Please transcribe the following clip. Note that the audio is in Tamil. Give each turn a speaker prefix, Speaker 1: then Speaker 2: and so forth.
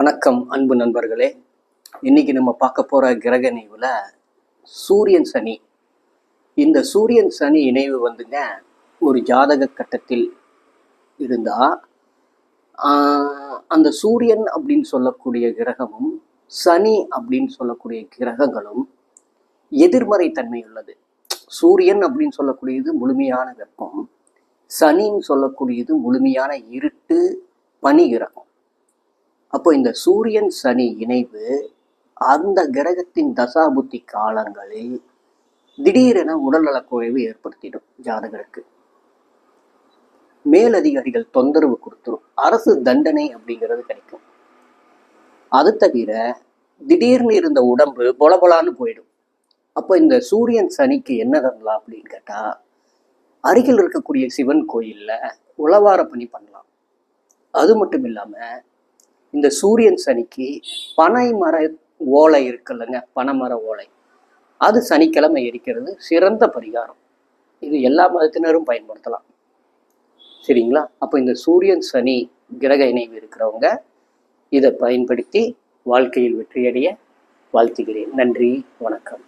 Speaker 1: வணக்கம் அன்பு நண்பர்களே. இன்னைக்கு நம்ம பார்க்க போகிற கிரக நினைவில் சூரியன் சனி. இந்த சூரியன் சனி இணைவு வந்துங்க ஒரு ஜாதக கட்டத்தில் இருந்தால் அந்த சூரியன் அப்படின்னு சொல்லக்கூடிய கிரகமும் சனி அப்படின்னு சொல்லக்கூடிய கிரகங்களும் எதிர்மறை தன்மை உள்ளது. சூரியன் அப்படின்னு சொல்லக்கூடியது முழுமையான வெப்பம் சனின்னு சொல்லக்கூடியது முழுமையான இருட்டு பனிகிரகம். அப்போ இந்த சூரியன் சனி இணைவு அந்த கிரகத்தின் தசாபுத்தி காலங்களில் திடீரென உடல்நலக்குறைவு ஏற்படுத்திடும் ஜாதகருக்கு. மேலதிகாரிகள் தொந்தரவு கொடுத்துரும். அரசு தண்டனை அப்படிங்கிறது கிடைக்கும். அது தவிர திடீர்னு இருந்த உடம்பு பொலபொலான்னு போயிடும். அப்போ இந்த சூரியன் சனிக்கு என்ன தரலாம் அப்படின்னு கேட்டா அருகில் இருக்கக்கூடிய சிவன் கோயில்ல உளவார பணி பண்ணலாம். அது மட்டும் இல்லாம இந்த சூரியன் சனிக்கு பனை மர ஓலை இருக்குல்லங்க பனைமர ஓலை. அது சனிக்கிழமை எரிக்கிறது சிறந்த பரிகாரம். இது எல்லா மதத்தினரும் பயன்படுத்தலாம். சரிங்களா? அப்போ இந்த சூரியன் சனி கிரக இணைவு இருக்கிறவங்க இதை பயன்படுத்தி வாழ்க்கையில் வெற்றியடைய வாழ்த்துகிறேன். நன்றி வணக்கம்.